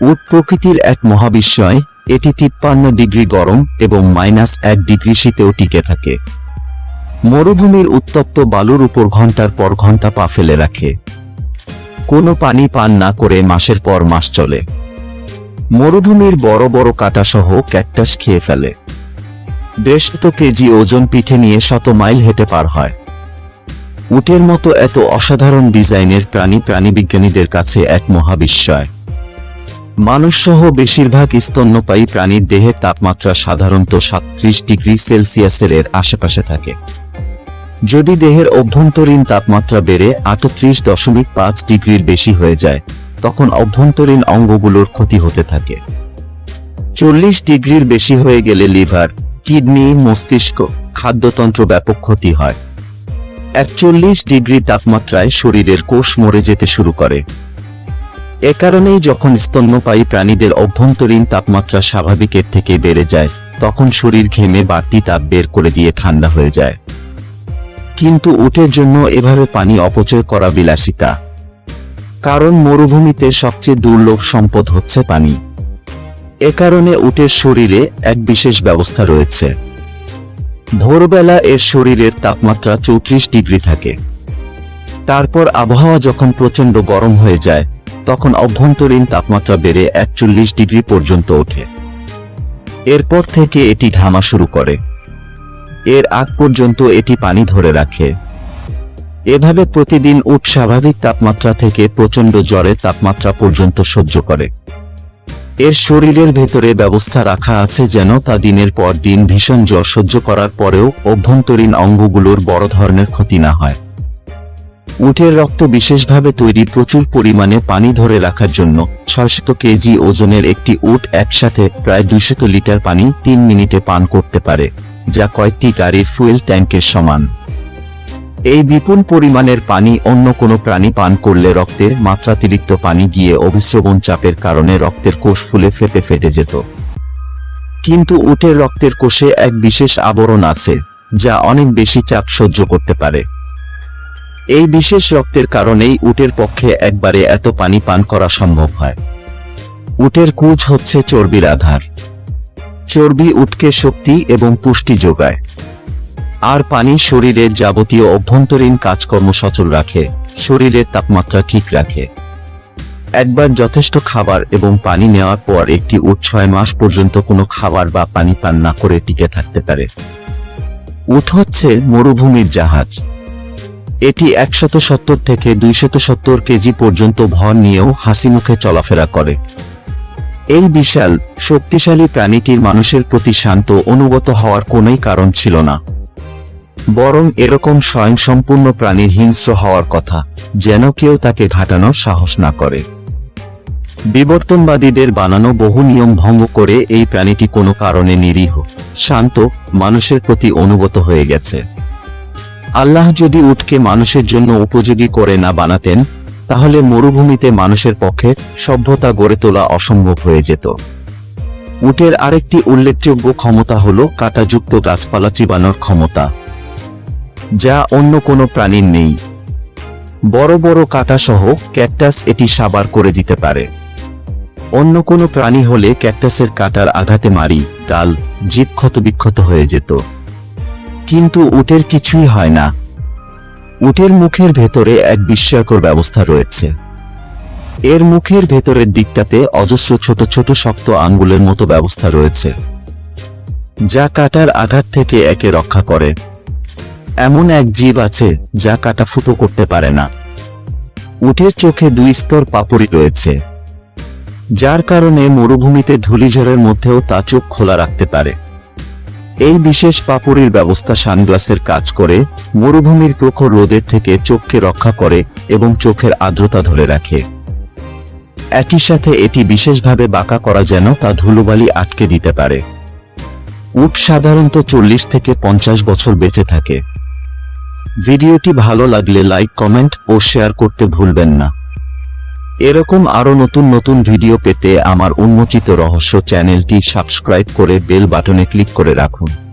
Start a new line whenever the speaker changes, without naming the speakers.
উট প্রকৃতির এক মহাবিস্ময়, এটি তিপ্পান্ন ডিগ্রি গরম এবং মাইনাস এক ডিগ্রি শীতেও টিকে থাকে। মরুভূমির উত্তপ্ত বালুর উপর ঘণ্টার পর ঘণ্টা পা ফেলে রাখে। কোনো পানি পান না করে মাসের পর মাস চলে। মরুভূমির বড় বড় কাটাসহ ক্যাকটাস খেয়ে ফেলে। দেড়শত কেজি ওজন পিঠে নিয়ে শত মাইল হেঁটে পার হয়। উটের মতো এত অসাধারণ ডিজাইনের প্রাণী প্রাণীবিজ্ঞানীদের কাছে এক মহাবিস্ময়। মানুষসহ বেশিরভাগ স্তন্যপায়ী প্রাণীর দেহের তাপমাত্রা সাধারণত সাতত্রিশ ডিগ্রি সেলসিয়াসের এর আশেপাশে থাকে। যদি দেহের অভ্যন্তরীণ তাপমাত্রা বেড়ে আটত্রিশ দশমিক পাঁচ ডিগ্রির বেশি হয়ে যায়, তখন অভ্যন্তরীণ অঙ্গগুলোর ক্ষতি হতে থাকে। চল্লিশ ডিগ্রির বেশি হয়ে গেলে লিভার, কিডনি, মস্তিষ্ক, খাদ্যতন্ত্র ব্যাপক ক্ষতি হয়। একচল্লিশ ডিগ্রি তাপমাত্রায় শরীরের কোষ মরে যেতে শুরু করে। এ কারণেই যখন স্তন্যপায়ী প্রাণীদের অভ্যন্তরীণ তাপমাত্রা স্বাভাবিকের থেকে বেড়ে যায়, তখন শরীর ঘেমে বাড়তি তাপ বের করে দিয়ে ঠান্ডা হয়ে যায়। কিন্তু উটের জন্য এভাবে পানি অপচয় করা বিলাসিতা। কারণ মরুভূমিতে সবচেয়ে দুর্লভ সম্পদ হচ্ছে পানি। এ কারণে উটের শরীরে এক বিশেষ ব্যবস্থা রয়েছে। ভোরবেলা এর শরীরের তাপমাত্রা চৌত্রিশ ডিগ্রি থাকে। তারপর আবহাওয়া যখন প্রচণ্ড গরম হয়ে যায় তখন অভ্যন্তরীণ তাপমাত্রা বেড়ে একচল্লিশ ডিগ্রি পর্যন্ত ওঠে। এরপর থেকে এটি ঘামা শুরু করে। এর আগ পর্যন্ত এটি পানি ধরে রাখে। এভাবে প্রতিদিন উট স্বাভাবিক তাপমাত্রা থেকে প্রচণ্ড জ্বরের তাপমাত্রা পর্যন্ত সহ্য করে। এর শরীরের ভেতরে ব্যবস্থা রাখা আছে যেন তা দিনের পর দিন ভীষণ জ্বর সহ্য করার পরেও অভ্যন্তরীণ অঙ্গগুলোর বড় ধরনের ক্ষতি না হয়। উটের রক্ত বিশেষভাবে তৈরি প্রচুর পরিমাণে পানি ধরে রাখার জন্য ছয়শত কেজি ওজনের একটি উট একসাথে প্রায় দুইশত লিটার পানি তিন মিনিটে পান করতে পারে, যা কয়েকটি গাড়ির ফুয়েল ট্যাঙ্কের সমান। এই বিপুল পরিমাণের পানি অন্য কোনো প্রাণী পান করলে রক্তের মাত্রাতিরিক্ত পানি গিয়ে অভিস্রবণ চাপের কারণে রক্তের কোষ ফুলে ফেটে ফেটে যেত। কিন্তু উটের রক্তের কোষে এক বিশেষ আবরণ আছে, যা অনেক বেশি চাপ সহ্য করতে পারে। এই বিশেষ রক্তের কারণেই উটের পক্ষে একবারে এত পানি পান করা সম্ভব হয়। উটের কুজ হচ্ছে চর্বির আধার। চর্বি উটকে শক্তি এবং পুষ্টি যোগায়। আর পানি শরীরের যাবতীয় অভ্যন্তরীণ কাজকর্ম সচল রাখে, শরীরের তাপমাত্রা ঠিক রাখে। একবার যথেষ্ট খাবার এবং পানি নেওয়ার পর একটি উট ছয় মাস পর্যন্ত কোনো খাবার বা পানি পান না করে টিকে থাকতে পারে। উট হচ্ছে মরুভূমির জাহাজ। এটি একশত সত্তর থেকে দুইশত সত্তর কেজি পর্যন্ত ভর নিয়েও হাসি মুখে চলাফেরা করে। এই বিশাল, শক্তিশালী প্রাণীটির মানুষের প্রতি শান্ত, অনুগত হওয়ার কোনোই কারণ ছিল না। বরং এরকম স্বয়ংসম্পূর্ণ প্রাণীর হিংস্র হওয়ার কথা, যেন কেউ তাকে ঘাটানোর সাহস না করে। বিবর্তনবাদীদের বানানো বহু নিয়ম ভঙ্গ করে এই প্রাণীটি কোনো কারণে নিরীহ, শান্ত, মানুষের প্রতি অনুগত হয়ে গেছে। আল্লাহ যদি উটকে মানুষের জন্য উপযোগী করে না বানাতেন, তাহলে মরুভূমিতে মানুষের পক্ষে সভ্যতা গড়ে তোলা অসম্ভব হয়ে যেত। উটের আরেকটি উল্লেখযোগ্য ক্ষমতা হল কাঁটাযুক্ত গাছপালা চিবানোর ক্ষমতা, যা অন্য কোনো প্রাণীর নেই। বড় বড় কাঁটাসহ ক্যাকটাস এটি সাবার করে দিতে পারে। অন্য কোনো প্রাণী হলে ক্যাকটাসের কাঁটার আঘাতে মারি, ডাল জীব ক্ষতবিক্ষত হয়ে যেত। কিন্তু উটের কিছুই হয় না। উটের মুখের ভেতরে এক বিস্ময়কর ব্যবস্থা রয়েছে। এর মুখের ভেতরের দিকটাতে অজস্র ছোট ছোট শক্ত আঙ্গুলের মতো ব্যবস্থা রয়েছে, যা কাটার আঘাত থেকে একে রক্ষা করে। এমন এক জীব আছে যা কাটা ফুটো করতে পারে না। উটের চোখে দুই স্তর পাপড়ি রয়েছে, যার কারণে মরুভূমিতে ধূলিঝড়ের মধ্যেও তা চোখ খোলা রাখতে পারে। এই বিশেষ পাপড়ির ব্যবস্থা সানগ্লাসের কাজ করে, মরুভূমির প্রখর রোদের থেকে চোখকে রক্ষা করে এবং চোখের আর্দ্রতা ধরে রাখে। একই সাথে এটি বিশেষভাবে বাঁকা করা যেন তা ধুলোবালি আটকে দিতে পারে। উট সাধারণত চল্লিশ থেকে পঞ্চাশ বছর বেঁচে থাকে। ভিডিওটি ভালো লাগলে লাইক, কমেন্ট ও শেয়ার করতে ভুলবেন না। এরকম আরও নতুন নতুন ভিডিও পেতে আমার উন্মোচিত রহস্য চ্যানেলটি সাবস্ক্রাইব করে বেল বাটনে ক্লিক করে রাখুন।